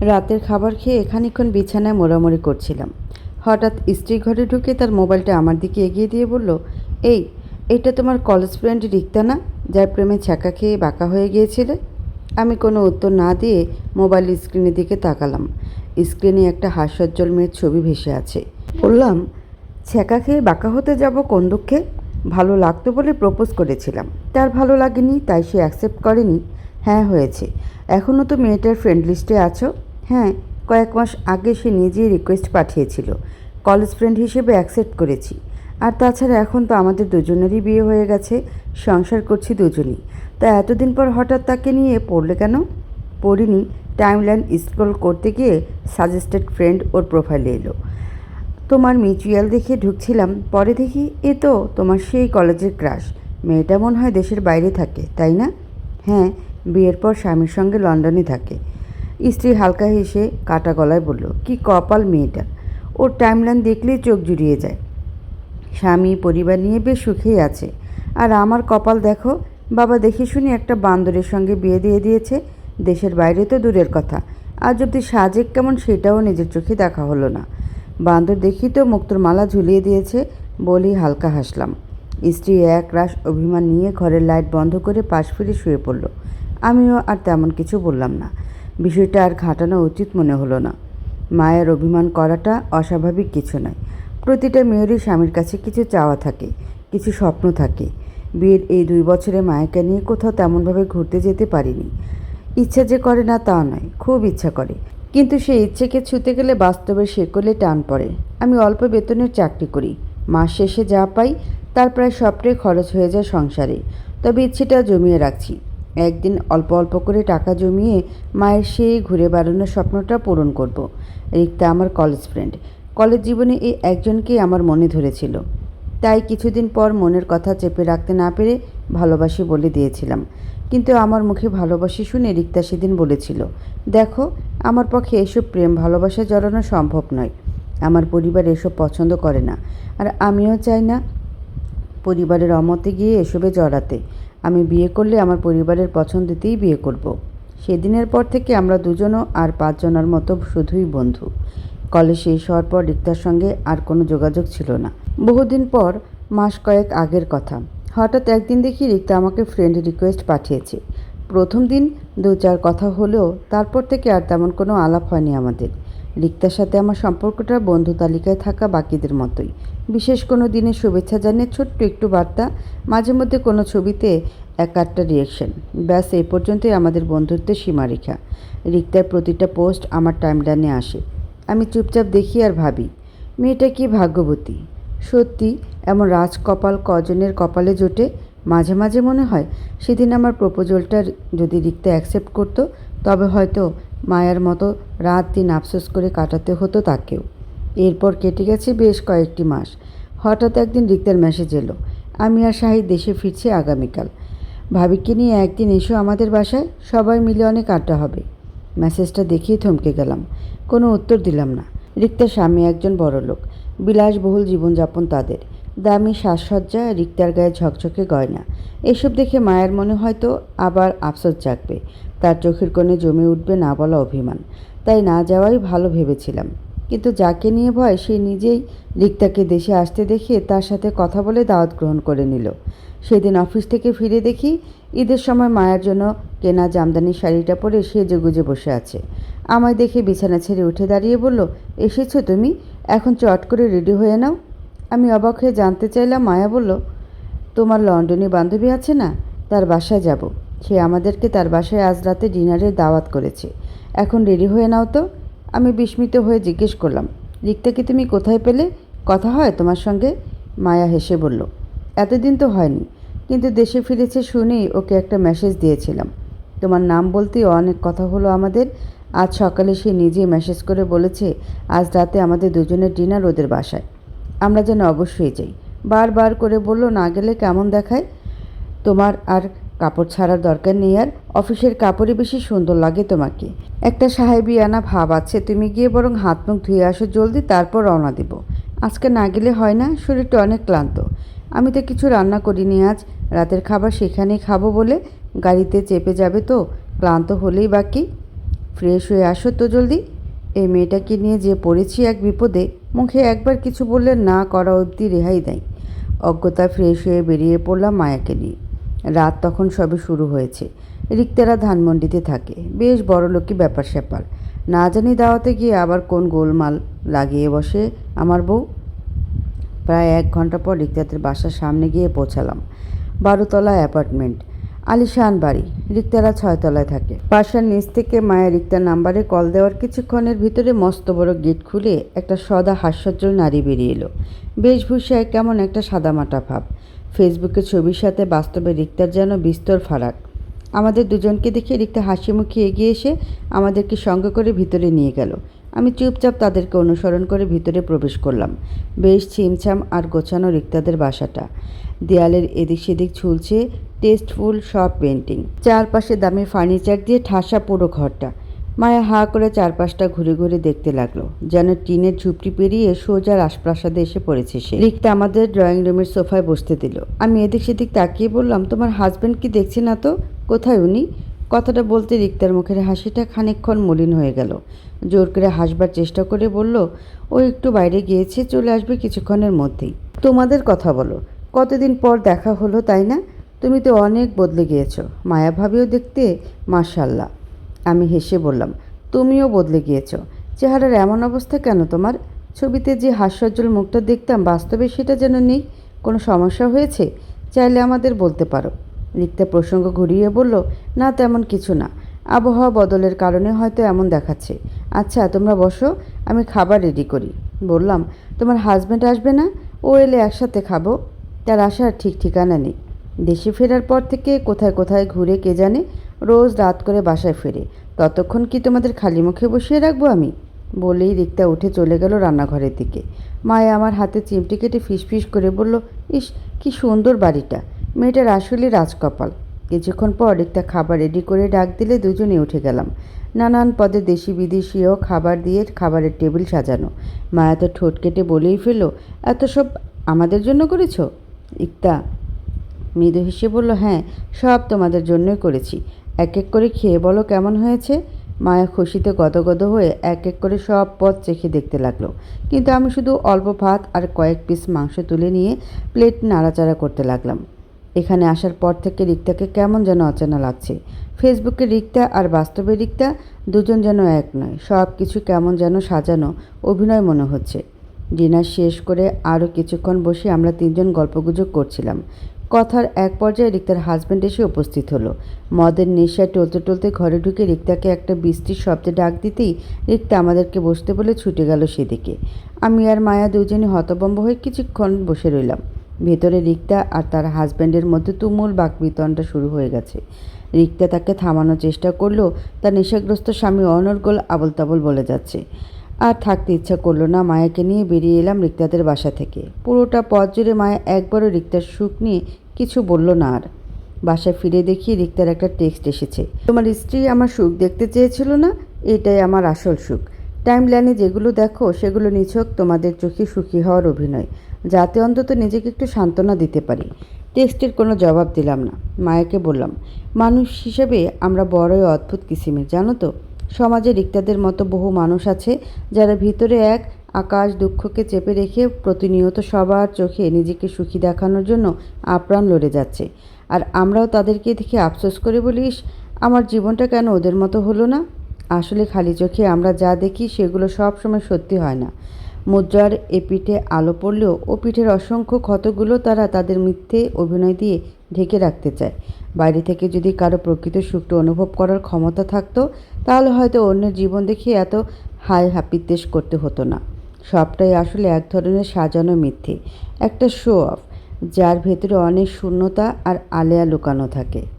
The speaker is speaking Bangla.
রাতের খাবার খেয়ে খানিকক্ষণ বিছানায় মোড়ামুড়ি করছিলাম। হঠাৎ স্ত্রী ঘরে ঢুকে তার মোবাইলটা আমার দিকে এগিয়ে দিয়ে বলল, এই, এটা তোমার কলেজ ফ্রেন্ড রিক্তা না, যার প্রেমে ছ্যাঁকা খেয়ে বাঁকা হয়ে গিয়েছিলে? আমি কোনো উত্তর না দিয়ে মোবাইল স্ক্রিনের দিকে তাকালাম। স্ক্রিনে একটা হাস্যোজ্জ্বল মেয়ের ছবি ভেসে আছে। বললাম, ছ্যাঁকা খেয়ে বাঁকা হতে যাব কোন দুঃখে? ভালো লাগতো বলে প্রপোজ করেছিলাম। তার ভালো লাগেনি, তাই সে অ্যাকসেপ্ট করেনি। হ্যাঁ হয়েছে। এখনও তো মেয়েটার ফ্রেন্ড লিস্টে আছো? হ্যাঁ কয়েক মাস আগে সে নিজেই রিকোয়েস্ট পাঠিয়েছিল। কলেজ ফ্রেন্ড হিসেবে অ্যাকসেপ্ট করেছি। আর তাছাড়া এখন তো আমাদের দুজনেরই বিয়ে হয়ে গেছে, সংসার করছি দুজনই। তা এতদিন পর হঠাৎ তাকে নিয়ে পড়লে কেন? পড়িনি টাইমলাইন স্ক্রল করতে গিয়ে সাজেস্টেড ফ্রেন্ড ওর প্রোফাইলে এলো। তোমার মিউচুয়াল দেখে ঢুকছিলাম, পরে দেখি এ তো তোমার সেই কলেজের ক্রাশ মেয়েটা মনে হয় দেশের বাইরে থাকে, তাই না? হ্যাঁ বিয়ের পর স্বামীর সঙ্গে লন্ডনে থাকে। স্ত্রী হালকা হেসে কাটা গলায় বলল, কি কপাল মেয়েটার ওর টাইমলাইন দেখলেই চোখ জুড়িয়ে যায়। স্বামী পরিবার নিয়ে বেশ সুখেই আছে। আর আমার কপাল দেখো, বাবা দেখে শুনে একটা বান্দরের সঙ্গে বিয়ে দিয়ে দিয়েছে। দেশের বাইরে তো দূরের কথা। আজ অব্দি সাজেক কেমন সেটাও নিজের চোখে দেখা হলো না। বান্দর দেখি তো মুক্তোর মালা ঝুলিয়ে দিয়েছে বলেই হালকা হাসলাম। স্ত্রী এক রাশ অভিমান নিয়ে ঘরের লাইট বন্ধ করে পাশ ফিরে শুয়ে পড়ল। আমিও আর তেমন কিছু বললাম না। বিষয়টা আর ঘাটানো উচিত মনে হলো না। মায়ের অভিমান করাটা অস্বাভাবিক কিছু নয়। প্রতিটা মেয়েরই স্বামীর কাছে কিছু চাওয়া থাকে, কিছু স্বপ্ন থাকে। বিয়ের এই দুই বছরে মায়াকে নিয়ে কোথাও তেমনভাবে ঘুরতে যেতে পারিনি। ইচ্ছা যে করে না তা নয়, খুব ইচ্ছা করে। কিন্তু সেই ইচ্ছেকে ছুতে গেলে বাস্তবের শেকলে টান পড়ে। আমি অল্প বেতনের চাকরি করি, মাস শেষে যা পাই, তার প্রায় সবটাই খরচ হয়ে যায় সংসারে। তবে ইচ্ছেটা জমিয়ে রাখছি। একদিন অল্প অল্প করে টাকা জমিয়ে মায়ের সেই ঘুরে বেড়ানোর স্বপ্নটা পূরণ করব। রিক্তা আমার কলেজ ফ্রেন্ড কলেজ জীবনে এই একজনকেই আমার মনে ধরেছিল। তাই কিছুদিন পর মনের কথা চেপে রাখতে না পেরে ভালোবাসি বলে দিয়েছিলাম। কিন্তু আমার মুখে ভালোবাসি শুনে রিক্তা সেদিন বলেছিল, দেখো, আমার পক্ষে এসব প্রেম ভালোবাসা জড়ানো সম্ভব নয়। আমার পরিবার এসব পছন্দ করে না। আর আমিও চাই না পরিবারের অমতে গিয়ে এসবে জড়াতে। আমি বিয়ে করলে আমার পরিবারের পছন্দতেই বিয়ে করব। সেদিনের পর থেকে আমরা দুজনও আর পাঁচজনের মতো শুধুই বন্ধু। কলেজ শেষ হওয়ার পর রিক্তার সঙ্গে আর কোনো যোগাযোগ ছিল না। বহুদিন পর, মাস কয়েক আগের কথা। হঠাৎ একদিন দেখি রিক্তা আমাকে ফ্রেন্ড রিকোয়েস্ট পাঠিয়েছে। প্রথম দিন দু চার কথা হলেও তারপর থেকে আর তেমন কোনো আলাপ হয়নি আমাদের। রিক্তার সাথে আমার সম্পর্কটা বন্ধু তালিকায় থাকা বাকিদের মতোই। বিশেষ কোনো দিনে শুভেচ্ছা জানিয়ে ছোট্ট একটু বার্তা, মাঝে মধ্যে কোনো ছবিতে এক আটটা রিয়েকশন ব্যাস, এই পর্যন্তই আমাদের বন্ধুত্বের সীমারেখা। রিক্তার প্রতিটা পোস্ট আমার টাইমলাইনে আসে। আমি চুপচাপ দেখি আর ভাবি, মেয়েটা কি ভাগ্যবতী? সত্যি, এমন রাজকপাল কজনের কপালে জোটে, মাঝে মাঝে মনে হয়, সেদিন আমার প্রপোজালটা যদি রিক্তা অ্যাকসেপ্ট করতো, তবে হয়তো মায়ার মতো রাত দিন আফসোস করে কাটাতে হতো তাকেও। এরপর কেটে গেছে বেশ কয়েকটি মাস। হঠাৎ একদিন রিক্তার মেসেজ এলো, আমি আর শাহিদ দেশে ফিরছি আগামীকাল। ভাবিকে নিয়ে একদিন এসো আমাদের বাসায়, সবাই মিলে অনেক আড্ডা হবে। মেসেজটা দেখেই থমকে গেলাম। কোনো উত্তর দিলাম না। রিক্তার স্বামী একজন বড় লোক বিলাসবহুল জীবনযাপন তাদের। দামি সাজসজ্জা, রিক্তার গায়ে ঝকঝকে গয়না। এসব দেখে মায়ের মনে হয়তো আবার আফসোস জাগবে। তার চোখের কোণে জমে উঠবে না বলা অভিমান। তাই না যাওয়াই ভালো ভেবেছিলাম। কিন্তু যাকে নিয়ে ভয়, সে নিজেই রিক্তাকে দেশে আসতে দেখে তার সাথে কথা বলে দাওয়াত গ্রহণ করে নিল। সেদিন অফিস থেকে ফিরে দেখি, ঈদের সময় মায়ের জন্য কেনা জামদানি শাড়িটা পরে সেজে গুজে বসে আছে। আমায় দেখে বিছানা ছেড়ে উঠে দাঁড়িয়ে বলল, এসেছ তুমি? এখন চট করে রেডি হয়ে নাও। আমি অবাক হয়ে জানতে চাইলাম, মায়া বলল, তোমার লন্ডনে বান্ধবী আছে না? তার বাসায় যাব। সে আমাদেরকে তার বাসায় আজ রাতে ডিনারের দাওয়াত করেছে। এখন রেডি হয়ে নাও তো। আমি বিস্মিত হয়ে জিজ্ঞেস করলাম রিক্তাকে তুমি কোথায় পেলে? কথা হয় তোমার সঙ্গে? মায়া হেসে বলল, এতদিন তো হয়নি, কিন্তু দেশে ফিরেছে শুনেই ওকে একটা মেসেজ দিয়েছিলাম। তোমার নাম বলতে অনেক কথা হলো আমাদের। আজ সকালে সে নিজেই মেসেজ করে বলেছে, আজ রাতে আমাদের দুজনের ডিনার ওদের বাসায়। আমরা যেন অবশ্যই যাই। বারবার করে বলল, না গেলে কেমন দেখায়? তোমার আর কাপড় ছাড়ার দরকার নেই আর অফিসের কাপড়ই বেশি সুন্দর লাগে তোমাকে। একটা সাহেবিয়ানা ভাব আছে, তুমি গিয়ে বরং হাত মুখ ধুয়ে আসো, জলদি তারপর রওনা দেব। আজকে না গেলে হয় না, শরীরটা অনেক ক্লান্ত। আমি তো কিছু রান্না করিনি আজ, রাতের খাবার সেখানেই খাব বলে গাড়িতে চেপে যাবে তো, ক্লান্ত হলেই বাকি ফ্রেশ হয়ে আসো তো জলদি। এই মেয়েটাকে নিয়ে যে পড়েছি এক বিপদে, মুখে একবার কিছু বললে না করা অবধি রেহাই দেয়। অজ্ঞতা ফ্রেশ হয়ে বেরিয়ে পড়লাম মায়াকে নিয়ে। রাত তখন সবে শুরু হয়েছে। রিক্তারা ধানমন্ডিতে থাকে। বেশ বড় লোকই ব্যাপার স্যাপার। না জানি দাওয়াতে গিয়ে আবার কোন গোলমাল লাগিয়ে বসে আমার বউ। প্রায় এক ঘণ্টা পর রিক্তাদের বাসার সামনে গিয়ে পৌঁছালাম। বারোতলা অ্যাপার্টমেন্ট। আলিশান বাড়ি। রিক্তারা ছয়তলায় থাকে। বাসার নিচ থেকে মায়ের রিক্তার নাম্বারে কল দেওয়ার কিছুক্ষণের ভিতরে মস্ত বড় গেট খুলে একটা সদা হাস্যজ্জ্বল নারী বেরিয়ে এলো। বেশভূষায় কেমন একটা সাদামাটা ভাব। ফেসবুকে ছবির সাথে বাস্তবে রিক্তার যেন বিস্তর ফারাক। আমাদের দুজনকে দেখে রিক্তা হাসি মুখে এগিয়ে এসে আমাদেরকে সঙ্গে করে ভিতরে নিয়ে গেল। আমি চুপচাপ তাদেরকে অনুসরণ করে ভিতরে প্রবেশ করলাম। বেশ ছিমছাম আর গোছানো রিক্তাদের বাসাটা। দেয়ালের এদিক সেদিক ঝুলছে টেস্টফুল সব পেন্টিং চারপাশে দামি ফার্নিচার দিয়ে ঠাসা পুরো ঘরটা। মায়া হা করে চারপাশটা ঘুরে ঘুরে দেখতে লাগল, যেন টিনের ঝুপড়ি পেরিয়ে সোজা রাজপ্রাসাদে এসে পড়েছে সে। রিক্তা আমাদের ড্রয়িং রুমের সোফায় বসতে দিল। আমি এদিক সেদিক তাকিয়ে বললাম, তোমার হাজব্যান্ড কি দেখছে না তো? কোথায় উনি? কথাটা বলতে রিক্তার মুখের হাসিটা খানিকক্ষণ মলিন হয়ে গেল। জোর করে হাসবার চেষ্টা করে বলল, ও একটু বাইরে গিয়েছে, চলে আসবে কিছুক্ষণের মধ্যেই। তোমাদের কথা বলো, কতদিন পর দেখা হলো, তাই না? তুমি তো অনেক বদলে গিয়েছো। মায়া ভাবিও দেখতে মার্শাল্লাহ আমি হেসে বললাম, তুমিও বদলে গিয়েছো। চেহারার এমন অবস্থা কেন তোমার? ছবিতে যে হাস্যজ্জ্বল মুখটা দেখতাম, বাস্তবে সেটা যেন নেই। কোনো সমস্যা হয়েছে? চাইলে আমাদের বলতে পারো। রিক্তা প্রসঙ্গ ঘুরিয়ে বলল, না, তেমন কিছু না। আবহাওয়া বদলের কারণে হয়তো এমন দেখাচ্ছে। আচ্ছা তোমরা বসো, আমি খাবার রেডি করি। বললাম, তোমার হাজব্যান্ড আসবে না? ও এলে একসাথে খাব। তার আসার ঠিক ঠিকানা নেই। দেশে ফেরার পর থেকে কোথায় কোথায় ঘুরে কে জানে, রোজ রাত করে বাসায় ফেরে। ততক্ষণ কি তোমাদের খালি মুখে বসিয়ে রাখব আমি? বলেই রিক্তা উঠে চলে গেল রান্নাঘরের দিকে। মায়া আমার হাতে চিমটি কেটে ফিসফিস করে বলল, ইস, কি সুন্দর বাড়িটা। মেয়েটার আসলে রাজকপাল। কিছুক্ষণ পর রিক্তা খাবার রেডি করে ডাক দিলে দুজনে উঠে গেলাম। নানান পদে দেশি বিদেশিও খাবার দিয়ে খাবারের টেবিল সাজানো। মায়া তো ঠোঁট কেটে বলেই ফেলো এত সব আমাদের জন্য করেছ? ইক্তা মৃদু হেসে বলল হ্যাঁ সব তোমাদের জন্যই করেছি। এক এক করে খেয়ে বলো কেমন হয়েছে? মায়া খুশিতে গদগদ হয়ে এক এক করে সব পথ চেখে দেখতে লাগল। কিন্তু আমি শুধু অল্প ভাত আর কয়েক পিস মাংস তুলে নিয়ে প্লেট নাড়াচাড়া করতে লাগলাম। এখানে আসার পর থেকে রিক্তাকে কেমন যেন অচেনা লাগছে। ফেসবুকে রিক্তা আর বাস্তবে রিক্তা দুজন যেন এক নয় সব কিছু কেমন যেন সাজানো অভিনয় মনে হচ্ছে। ডিনার শেষ করে আরও কিছুক্ষণ বসে আমরা তিনজন গল্পগুজব করছিলাম। কথার এক পর্যায়ে রিক্তার হাজব্যান্ড এসে উপস্থিত হলো। মদের নেশায় টলতে টলতে ঘরে ঢুকে রিক্তাকে একটা বৃষ্টির শব্দে ডাক দিতেই রিক্তা আমাদেরকে বসতে বলে ছুটে গেল সেদিকে। আমি আর মায়া দুজনে হতবম্ব হয়ে কিছুক্ষণ বসে রইলাম। ভেতরে রিক্তা আর তার হাজব্যান্ডের মধ্যে তুমুল বাকবিতনটা শুরু হয়ে গেছে। রিক্তা তাকে থামানোর চেষ্টা করলেও তার নেশাগ্রস্ত স্বামী অনর্গল আবল তাবল বলে যাচ্ছে। আর থাকতে ইচ্ছা করল না, মায়াকে নিয়ে বেরিয়ে এলাম রিক্তাদের বাসা থেকে। পুরোটা পথ জুড়ে মায়া একবারও রিক্তার সুখ নিয়ে কিছু বলল না আর। বাসায় ফিরে দেখি রিক্তার একটা টেক্সট এসেছে। তোমার স্ত্রী আমার সুখ দেখতে চেয়েছিল না? এটাই আমার আসল সুখ। টাইম লাইনে যেগুলো দেখো, সেগুলো নিছক তোমাদের চোখে সুখী হওয়ার অভিনয়। যাতে অন্তত নিজেকে একটু সান্ত্বনা দিতে পারি। টেক্সটের কোনো জবাব দিলাম না। মায়াকে বললাম, মানুষ হিসেবে আমরা বড়ই অদ্ভুত কিসিমের, জানো তো? সমাজে রিক্তাদের মতো বহু মানুষ আছে যারা ভিতরে এক আকাশ দুঃখকে চেপে রেখে প্রতিনিয়ত সবার চোখে নিজেকে সুখী দেখানোর জন্য আপ্রাণ লড়ে যাচ্ছে। আর আমরাও তাদেরকে দেখে আফসোস করে বলিস, আমার জীবনটা কেন ওদের মতো হলো না? আসলে খালি চোখে আমরা যা দেখি সেগুলো সব সময় সত্যি হয় না। মুদ্রার এ পিঠে আলো পড়লেও ও পিঠের অসংখ্য ক্ষতগুলো তারা তাদের মিথ্যে অভিনয় দিয়ে ঢেকে রাখতে চায়। বাইরে থেকে যদি কারও প্রকৃত সুখটা অনুভব করার ক্ষমতা থাকতো, তাহলে হয়তো অন্য জীবন দেখে এত হাই হাপিত্তেশ করতে হতো না। সবটাই আসলে এক ধরনের সাজানো মিথ্যে, একটা শো অফ যার ভেতরে অনেক শূন্যতা আর আলেয়া লুকানো থাকে।